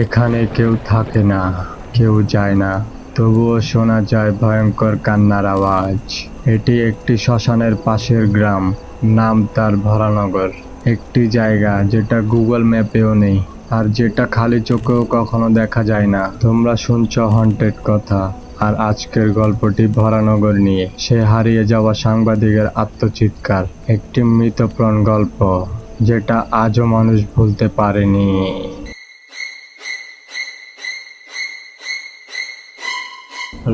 এখানে কেউ থাকে না, কেউ যায় না। তবুও শোনা যায় ভয়ঙ্কর কান্নার আওয়াজ। এটি একটি শ্মশানের পাশের গ্রাম, নাম তার ভরানগর। একটি জায়গা যেটা গুগল ম্যাপেও নেই, আর যেটা খালি চোখেও কখনো দেখা যায় না। তোমরা শুনছ হন্টেড কথা, আর আজকের গল্পটি ভরানগর নিয়ে। সে হারিয়ে যাওয়া সাংবাদিকের আত্মচিৎকার। একটি মৃতপ্রাণ গল্প, যেটা আজও মানুষ ভুলতে পারেনি।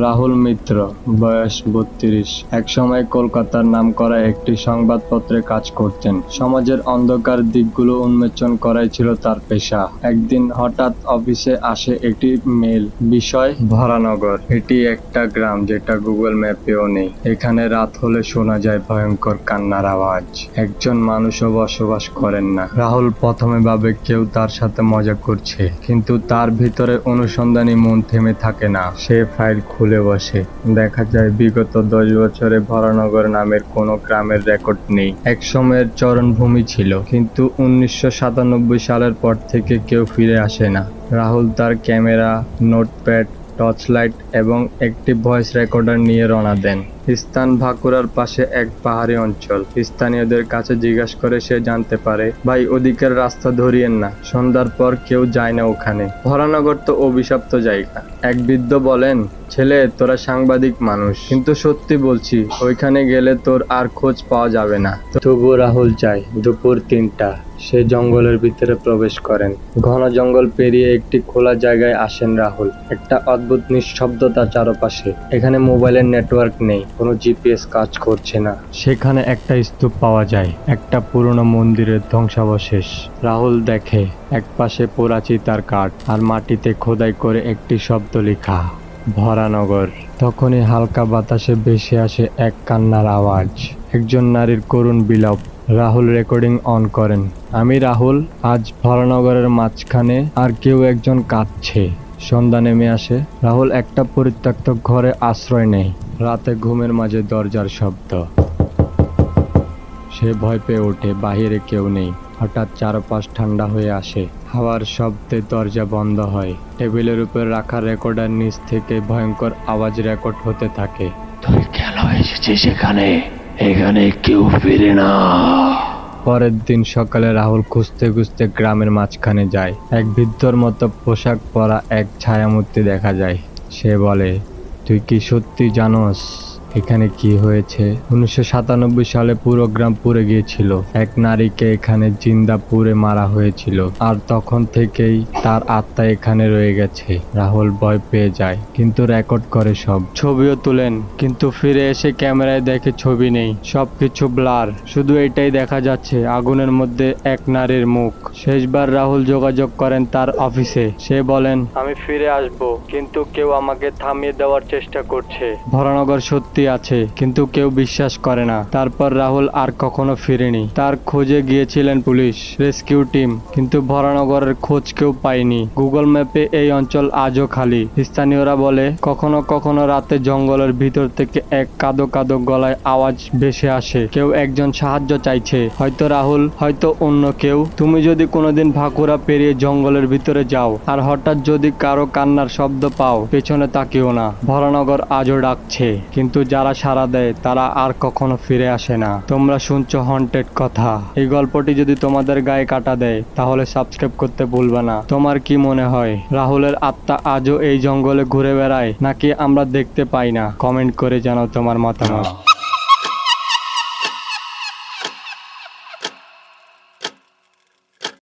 রাহুল মিত্র, বয়স বত্রিশ। একসময় কলকাতার নামকরা একটি সংবাদপত্রে কাজ করতেন। সমাজের অন্ধকার দিকগুলো উন্মোচন করাই ছিল তার পেশা। একদিন হঠাৎ অফিসে আসে একটি মেল, বিষয় ভরানগর। এটি একটা গ্রাম যেটা গুগল ম্যাপেও নেই। এখানে রাত হলে শোনা যায় ভয়ঙ্কর কান্নার আওয়াজ। একজন মানুষও বসবাস করেন না। রাহুল প্রথমে ভাবে কেউ তার সাথে মজা করছে, কিন্তু তার ভিতরে অনুসন্ধানী মন থেমে থাকে না। সে ফাইল খুলে বসে। দেখা যায় বিগত দশ বছরে ভরানগর নামের কোনো গ্রামের রেকর্ড নেই। এক সময়ের চরণভূমি ছিল, কিন্তু উনিশশো সাতানব্বই সালের পর থেকে কেউ ফিরে আসে না। রাহুল তার ক্যামেরা, নোটপ্যাড টর্চ লাইট এবং একটি ভয়েস রেকর্ডার নিয়ে রওনা দেন। স্থান ভাকুরার পাশে এক পাহাড়ি অঞ্চল। স্থানীয়দের কাছে জিজ্ঞাসা করে সে জানতে পারে, ভাই, ওদিকের রাস্তা ধরিয়েন না, সন্ধ্যার পর কেউ যায় না ওখানে। ভরানগর তো অভিশপ্ত জায়গা। এক বৃদ্ধ বলেন, ছেলে, তোরা সাংবাদিক মানুষ। কিন্তু সত্যি বলছি, ওইখানে গেলে তোর আর খোঁজ পাওয়া যাবে না। তবু রাহুল চাই দুপুর তিনটা। সে জঙ্গলের ভিতরে প্রবেশ করেন। ঘন জঙ্গল পেরিয়ে একটি খোলা জায়গায় আসেন রাহুল। একটা অদ্ভুত নিঃশব্দতা চারপাশে। এখানে মোবাইলের নেটওয়ার্ক নেই। কোনো জিপিএস কাজ করছে না। সেখানে একটা স্তূপ পাওয়া যায়, একটা পুরনো মন্দিরের ধ্বংসাবশেষ। রাহুল দেখে একপাশে পোড়াচি তার কাঠ আর মাটিতে খোদাই করে একটি শব্দ লেখা, ভরানগর। তখনই হালকা বাতাসে ভেসে আসে এক কান্নার আওয়াজ। একজন নারীর করুণ বিলাপ। রাহুল রেকর্ডিং অন করেন, আমি রাহুল, আজ ভরানগরের মাঝখানে আর কেউ একজন কাঁদছে। সন্ধ্যা নেমে আসে, রাহুল একটা পরিত্যক্ত ঘরে আশ্রয় নেয়। রাতে ঘুমের মাঝে দরজার শব্দ। সে ভয় পেয়ে ওঠে বাহিরে কেউ নেই। হঠাৎ চারপাশ ঠান্ডা হয়ে আসে। হাওয়ার শব্দে দরজা বন্ধ হয়। টেবিলের উপর রাখা রেকর্ডার নিচ থেকে ভয়ঙ্কর আওয়াজ রেকর্ড হতে থাকে। তুই কেন এসেছিস এখানে? এখানে কেউ ফিরে না। পরের দিন সকালে রাহুল খুঁজতে খুঁজতে গ্রামের মাঝখানে যায়। এক বৃদ্ধর মতো পোশাক পরা এক ছায়ামূর্তি দেখা যায়। সে বলে তুই কি সত্যি জানোস? এখানে কি হয়েছে? উনিশশো সাতানব্বই সালে পুরো গ্রাম পুড়ে গিয়েছিল। এক নারীকে এখানে জিন্দা পুড়ে মারা হয়েছিল। আর তখন থেকেই তার আত্মা এখানে রয়ে গেছে। রাহুল ভয় পেয়ে যায় কিন্তু রেকর্ড করে সব। ছবিও তুলেন কিন্তু ফিরে এসে ক্যামেরায় দেখে ছবি নেই। সবকিছু ব্লার। শুধু এটাই দেখা যাচ্ছে আগুনের মধ্যে এক নারীর মুখ। শেষবার রাহুল যোগাযোগ করেন তার অফিসে। সে বলেন আমি ফিরে আসব কিন্তু কেউ আমাকে থামিয়ে দেওয়ার চেষ্টা করছে। ভরানগর সত্যি আছে, কিন্তু কেউ বিশ্বাস করে না। তারপর রাহুল আর কখনো ফিরেনি। তার খোঁজে গিয়েছিলেন পুলিশ, রেস্কিউ টিম, কিন্তু ভরানগরের খোঁজ কেউ পায়নি। গুগল ম্যাপে এই অঞ্চল আজও খালি। স্থানীয়রা বলে, কখনো কখনো রাতে জঙ্গলের ভিতর থেকে এক কাদো কাদো গলায় আওয়াজ ভেসে আসে। কেউ একজন সাহায্য চাইছে। হয়তো রাহুল, হয়তো অন্য কেউ। তুমি যদি কোনোদিন ভাকুরা পেরিয়ে জঙ্গলের ভিতরে যাও, আর হঠাৎ যদি কারও কান্নার শব্দ পাও, পেছনে তাকিও না। ভরানগর আজও ডাকছে। কিন্তু যারা সাড়া দেয়, তারা আর কখনো ফিরে আসে না। তোমরা শুনছো হন্টেড কথা। এই গল্পটি যদি তোমাদের গায়ে কাটা দেয়, তাহলে সাবস্ক্রাইব করতে ভুলবে না। তোমার কি মনে হয়, রাহুলের আত্মা আজও এই জঙ্গলে ঘুরে বেড়ায়, নাকি আমরা দেখতে পাই না? কমেন্ট করে জানাও তোমার মতামত।